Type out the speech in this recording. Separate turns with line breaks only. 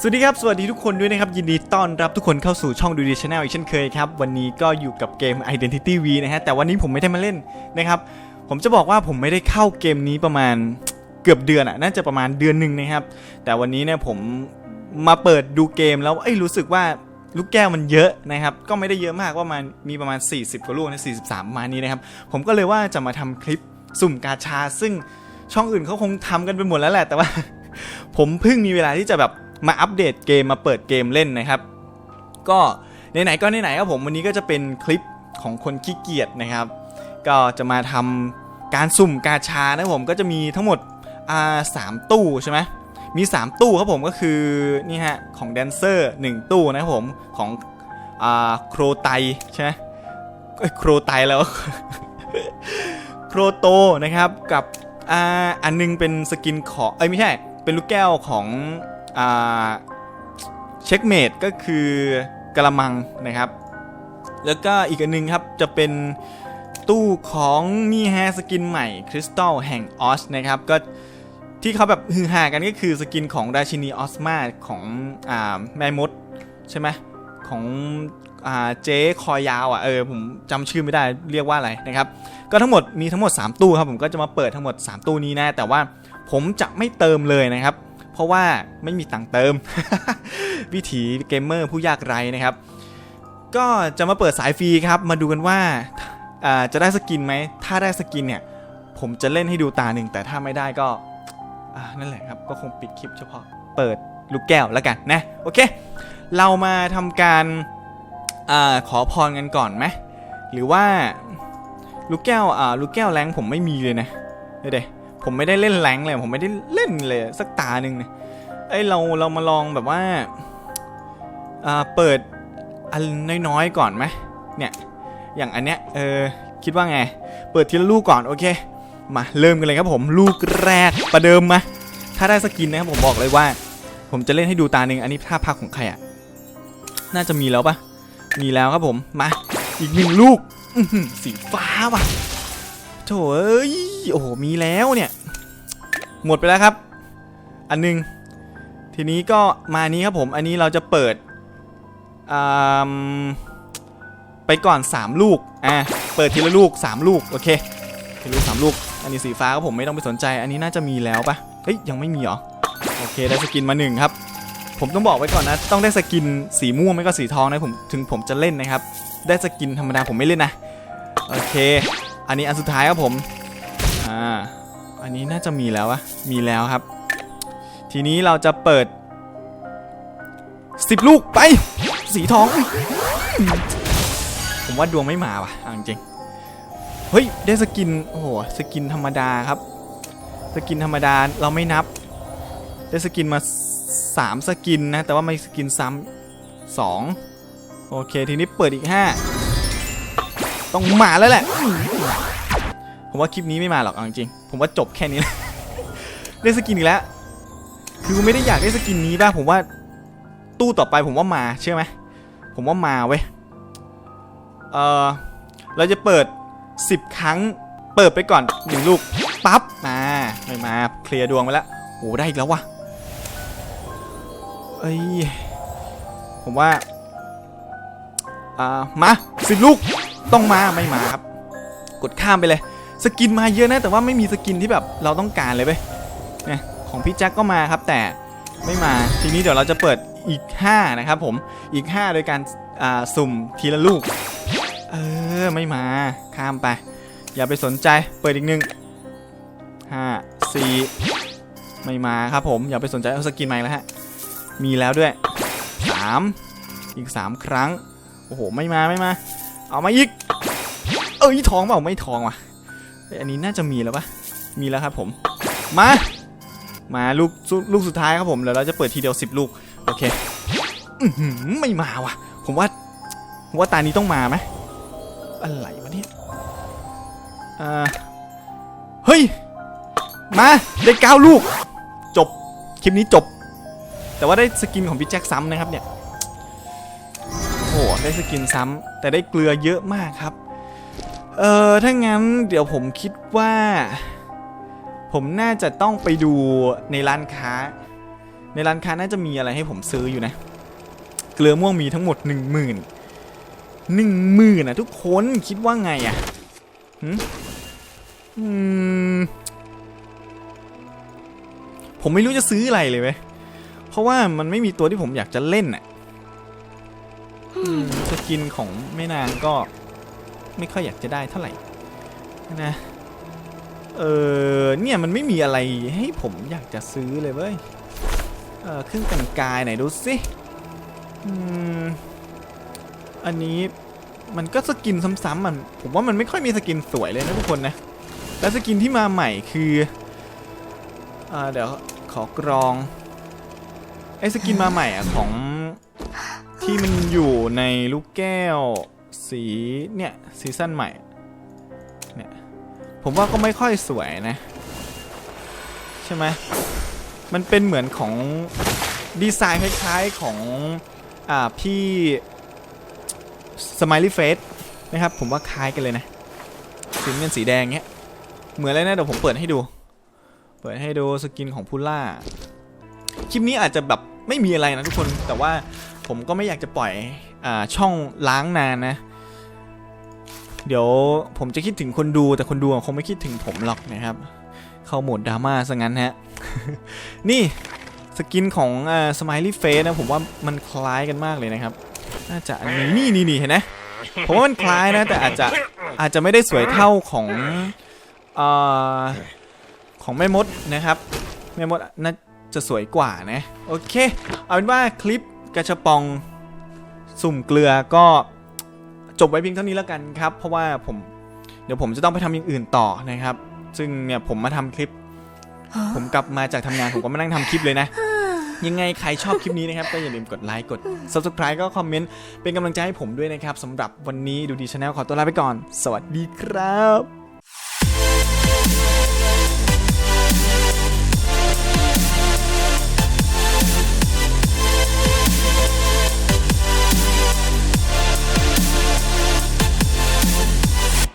สวัสดีครับ สวัสดีทุกคนด้วยนะครับ ยินดีต้อนรับทุกคนเข้าสู่ช่องดูดีชาแนลอีกเช่นเคยครับ วันนี้ก็อยู่กับเกม Identity V นะฮะ แต่วันนี้ผมไม่ได้มาเล่นนะครับ ผมจะบอกว่าผมไม่ได้เข้าเกมนี้ประมาณเกือบเดือนอะน่าจะประมาณเดือนหนึ่งนะครับ แต่วันนี้เนี่ยผมมาเปิดดูเกมแล้วเอ้ยรู้สึกว่าลูกแก้วมันเยอะนะครับ ก็ไม่ได้เยอะมากว่ามันมีประมาณ 40กว่าลูกนะ43ประมาณนี้นะครับ ผมก็เลยว่าจะมาทำคลิปสุ่มกาชา ซึ่งช่องอื่นเขาคงทำกันไปหมดแล้วแหละ แต่ว่า ผมเพิ่งมีเวลาที่จะแบบ มาอัปเดตเกมมาเปิดเกมเล่นนะครับ ก็ไหนๆก็ไหนๆครับผมวันนี้ก็จะเป็นคลิปของคนขี้เกียจนะครับ ก็จะมาทำการสุ่มกาชานะผมก็จะมีทั้งหมดอ่าสามตู้ใช่ไหมมี 3 ตู้ครับผมก็คือนี่ฮะของแดนเซอร์ 1 ตู้นะครับผมของอ่าโครไตใช่ไหมโครไตแล้วโครโตนะครับกับอ่าอันนึงเป็นสกินของเอ้ยไม่ใช่เป็นลูกแก้วของ เช็คเมดก็คือกระมังนะครับ แล้วก็อีกอันนึงครับจะเป็นตู้ของนี่ฮะสกินใหม่คริสตัลแห่งออสนะครับก็ที่เขาแบบฮือฮากันก็คือสกินของราชินีออสมาของอ่าแม่มดใช่ไหมของอ่าเจ๊คอยาวอะเออผมจำชื่อไม่ได้เรียกว่าอะไรนะครับ ก็ทั้งหมดมีทั้งหมด 3 ตู้ครับผมก็จะมาเปิดทั้งหมด 3 ตู้นี้นะแต่ว่าผมจะไม่เติมเลยนะครับ เพราะว่าไม่มีตังเติม วิถีเกมเมอร์ผู้ยากไร้นะครับ ก็จะมาเปิดสายฟรีครับ มาดูกันว่าจะได้สกินไหม ถ้าได้สกินเนี่ย ผมจะเล่นให้ดูตาหนึ่ง แต่ถ้าไม่ได้ก็นั่นแหละครับ ก็คงปิดคลิปเฉพาะเปิดลูกแก้วแล้วกันนะ โอเค เรามาทำการอาขอพรกันก่อนไหม หรือว่าลูกแก้วลูกแก้วแรงผมไม่มีเลยนะเดี๋ยว ผมไม่ได้เล่นแรงเลย ผมไม่ได้เล่นเลยสักตาหนึ่งนะเอ้ยเราเรามาลองแบบว่าอ่าเปิดอันน้อยๆก่อนไหมเนี่ยอย่างอันเนี้ยเออคิดว่าไง เปิดทีละลูกก่อนโอเคมาเริ่มกันเลยครับผมลูกแรกประเดิมมาถ้าได้สกินนะครับผมบอกเลยว่า ผมจะเล่นให้ดูตาหนึ่งอันนี้ท่าพักของใครอะน่าจะมีแล้วปะมีแล้วครับผมมาอีกหนึ่งลูกสีฟ้าว่ะโถเอ้ย โอ้โห มีแล้วเนี่ย หมดไปแล้วครับ อันหนึง ทีนี้ก็มานี้ครับผม อันนี้เราจะเปิด ไปก่อน 3 ลูก อะ เปิดทีละลูก 3 ลูก โอเค ทีละลูก 3 ลูก อันนี้สีฟ้าครับผมไม่ต้องไปสนใจ อันนี้น่าจะมีแล้วปะเฮ้ย ยังไม่มีเหรอ โอเค ได้สกินมาหนึ่งครับ ผมต้องบอกไว้ก่อนนะ ต้องได้สกินสีม่วงไม่ก็สีทองนะผม ถึงผมจะเล่นนะครับ ได้สกินธรรมดาผมไม่เล่นนะ โอเค อันนี้อันสุดท้ายครับผม อันนี้น่าจะมีแล้วอะมีแล้วครับ ทีนี้เราจะเปิด10ลูกไป สีทอง ผมว่าดวงไม่มาว่ะจริงเฮ้ย ได้สกิน โอ้โห สกินธรรมดาครับ สกินธรรมดาเราไม่นับ ได้สกินมา 3 สกินนะ แต่ว่าไม่สกินซ้ำสองโอเค ทีนี้เปิดอีก 5 ต้องมาแล้วแหละ ผมว่าคลิปนี้ไม่มาหรอกเอาจริงๆผมว่าจบแค่นี้แหละได้สกินอีกแล้ว คือไม่ได้อยากได้สกินนี้ป่ะผมว่าตู้ต่อไปผมว่ามาเชื่อไหมผมว่ามาเว้ยเออเราจะเปิด 10 ครั้ง เปิดไปก่อนหนึ่งลูกปั๊บมาไม่มาเคลียร์ดวงไปแล้วโอ้ได้อีกแล้ววะเอ้ยผมว่าอ่ามาสิลูกต้องมาไม่มาครับ กดข้ามไปเลย สกินมาเยอะนะแต่ว่าไม่มีสกินที่แบบเราต้องการเลยเว้ยเนี่ยของพี่แจ็คก็มาครับแต่ไม่มาทีนี้เดี๋ยวเราจะเปิดอีก 5 นะครับผมอีก 5 โดยการสุ่มทีละลูก เออ ไม่มาข้ามไป อย่าไปสนใจเปิดอีกหนึ่งห้าสี่ไม่มาครับผม อย่าไปสนใจเอาสกินใหม่แล้วฮะ มีแล้วด้วยสามอีกสามครั้ง โอ้โห ไม่มาไม่มา เอามาอีก เอ้ยทองเปล่าไม่ทองว่ะ อันนี้น่าจะมีแล้วปะมีแล้วครับผม มา มาลูกลูกสุดท้ายครับผมเดี๋ยวเราจะเปิดทีเดียว 10 ลูก โอเคหือไม่มาว่ะ ผมว่าผมว่าตานี้ต้องมาไหมอะไรวะเนี่ยอ่าเฮ้ย มาได้เก้าลูก จบ คลิปนี้จบ แต่ว่าได้สกินของพี่แจ็คซ้ำนะครับเนี่ยโอ้โหได้สกินซ้ำแต่ได้เกลือเยอะมากครับ เออถ้างั้นเดี๋ยวผมคิดว่า ผมน่าจะต้องไปดูในร้านค้า ในร้านค้าน่าจะมีอะไรให้ผมซื้ออยู่นะ เกลือม่วงมีทั้งหมดหนึ่งหมื่นหนึ่งหมื่นนะทุกคนคิดว่าไงอะ่ะหืมอืมผมไม่รู้จะซื้ออะไรเลยเว้ยเพราะว่ามันไม่มีตัวที่ผมอยากจะเล่นอะสกินของแม่นางก็ ไม่ค่อยอยากจะได้เท่าไหร่นะเออเนี่ยมันไม่มีอะไรให้ผมอยากจะซื้อเลยเว้ยเออเครื่องแต่งกายไหนดูสิอืมอันนี้มันก็สกินซ้ำๆมันผมว่ามันไม่ค่อยมีสกินสวยเลยนะทุกคนนะแล้วสกินที่มาใหม่คืออ่าเดี๋ยวขอกรองไอ้สกินมาใหม่อะของที่มันอยู่ในลูกแก้ว สีเนี่ยซีซั่นใหม่เนี่ยผมว่าก็ไม่ค่อยสวยนะ ใช่ไหมมันเป็นเหมือนของดีไซน์คล้ายๆของอ่าพี่สมลี่เฟสนะครับ ผมว่าคล้ายกันเลยนะสีเงินสีแดงเงี้ยเหมือนเลยนะเดี๋ยวผมเปิดให้ดู เปิดให้ดูสกินของพูล่าคลิปนี้อาจจะแบบไม่มีอะไรนะทุกคนแต่ว่าผมก็ไม่อยากจะปล่อย ช่องล้างนานนะ เดี๋ยวผมจะคิดถึงคนดูแต่คนดูคงไม่คิดถึงผมหรอกนะครับ เข้าโหมดดราม่าซะงั้นฮะ นี่สกินของสมลี่เฟสนะผมว่ามันคล้ายกันมากเลยนะครับ น่าจะอันนี้นี่นี่นี่เห็นไหมผมว่ามันคล้ายนะ แต่อาจจะอาจจะไม่ได้สวยเท่าของอ่อของแม่มดนะครับแม่มดน่าจะสวยกว่านะ โอเค เอาเป็นว่าคลิปกระชบปอง สุ่มเกลือก็จบไว้เพียงเท่านี้แล้วกันครับ เพราะว่าผมเดี๋ยวผมจะต้องไปทำอย่างอื่นต่อนะครับ ซึ่งเนี่ยผมมาทำคลิป ผมกลับมาจากทำงานผมก็มานั่งทำคลิปเลยนะ ยังไงใครชอบคลิปนี้นะครับ ก็อย่าลืมกดไลค์กด subscribe ก็คอมเมนต์เป็นกำลังใจให้ผมด้วยนะครับสำหรับวันนี้ดูดีชาแนลขอตัวลาไปก่อน สวัสดีครับ